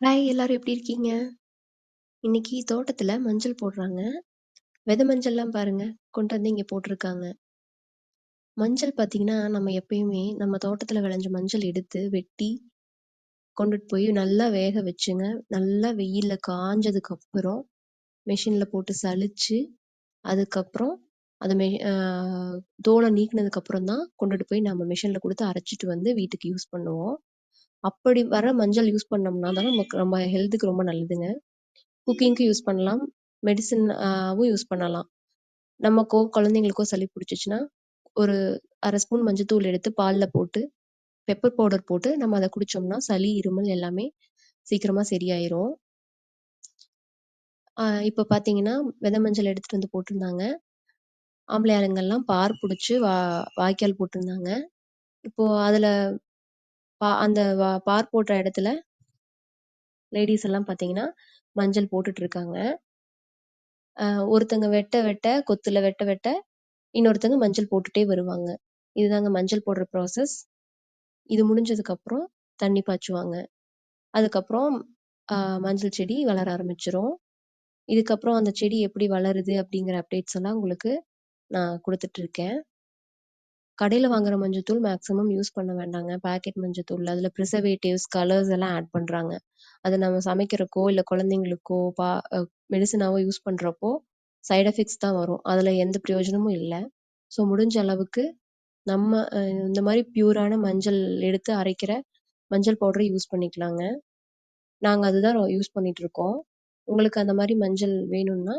Hi எல்லாரும் எப்படி இருக்கீங்க? இன்னைக்கு தோட்டத்துல மஞ்சள் போடுறாங்க. வித மஞ்சள்லாம் பாருங்க, கொண்டு வந்து இங்க போட்டிருக்காங்க மஞ்சள் பார்த்தீங்கன்னா, நம்ம எப்பயுமே நம்ம தோட்டத்துல விளைஞ்ச மஞ்சள் எடுத்து வெட்டி, கொண்டுட்டு போய் நல்லா வேக வச்சுங்க. நல்லா வெயில்ல காஞ்சதுக்கு அப்புறம், மெஷின்ல போட்டு சலிச்சு, அதுக்கப்புறம் அத மெ அ தோல நீக்குனதுக்கு அப்புறம் தான் கொண்டுட்டு போய் நம்ம மிஷினில் குடுத்து அரைச்சுட்டு வந்து வீட்டுக்கு யூஸ் பண்ணுவோம். அப்படி வர மஞ்சள் யூஸ் பண்ணோம்னா தான் நமக்கு நம்ம ஹெல்த்துக்கு ரொம்ப நல்லதுங்க. குக்கிங்க்கு யூஸ் பண்ணலாம். மெடிசனாகவும் யூஸ் பண்ணலாம். நமக்கோ, குழந்தைங்களுக்கோ சளி பிடிச்சிச்சின்னா ஒரு அரை ஸ்பூன் மஞ்சத்தூள் எடுத்து பாலில் போட்டு, பெப்பர் பவுடர் போட்டு நம்ம அதை குடித்தோம்னா சளி, இருமல் எல்லாமே சீக்கிரமாக சரியாயிரும். இப்போ பார்த்தீங்கன்னா, வித மஞ்சள் எடுத்துகிட்டு வந்து போட்டிருந்தாங்க. ஆம்பளை பார் பிடிச்சி வா வாய்க்கால் போட்டிருந்தாங்க. இப்போது அதில் பா அந்த பார் போட்ட இடத்துல லேடிஸ் எல்லாம் பார்த்தீங்கன்னா, மஞ்சள் போட்டுட்டு இருக்காங்க. ஒருத்தங்க வெட்ட வெட்ட, கொத்துல வெட்ட வெட்ட, இன்னொருத்தங்க மஞ்சள் போட்டுட்டே வருவாங்க. இதுதாங்க மஞ்சள் போடுற ப்ராசஸ். இது முடிஞ்சதுக்கப்புறம் தண்ணி பாய்ச்சுவாங்க. அதுக்கப்புறம் மஞ்சள் செடி வளர ஆரம்பிச்சிடும் இதுக்கப்புறம் அந்த செடி எப்படி வளருது அப்படிங்கிற அப்டேட்ஸ் எல்லாம் உங்களுக்கு நான் கொடுத்துட்ருக்கேன் கடையில வாங்குற மஞ்சத்தூள் மேக்ஸிமம் யூஸ் பண்ண வேண்டாங்க. பாக்கெட் மஞ்சத்தூள். அதுல ப்ரிசர்வேட்டிவ்ஸ் கலர்ஸ் எல்லாம் ஆட் பண்றாங்க. அது நம்ம சமைக்கிறக்கோ, இல்ல குழந்தைங்களுக்கோ, பா மெடிசனாவோ யூஸ் பண்றப்போ, சைட் எஃபெக்ட்ஸ் தான் வரும். அதுல எந்த பிரயோஜனமும் இல்லை ஸோ முடிஞ்ச அளவுக்கு நம்ம இந்த மாதிரி பியூரான மஞ்சள் எடுத்து அரைக்கிற மஞ்சள் பவுடரை யூஸ் பண்ணிக்கலாங்க. நாங்கள் அதுதான் யூஸ் பண்ணிட்டு இருக்கோம். உங்களுக்கு அந்த மாதிரி மஞ்சள் வேணும்னா,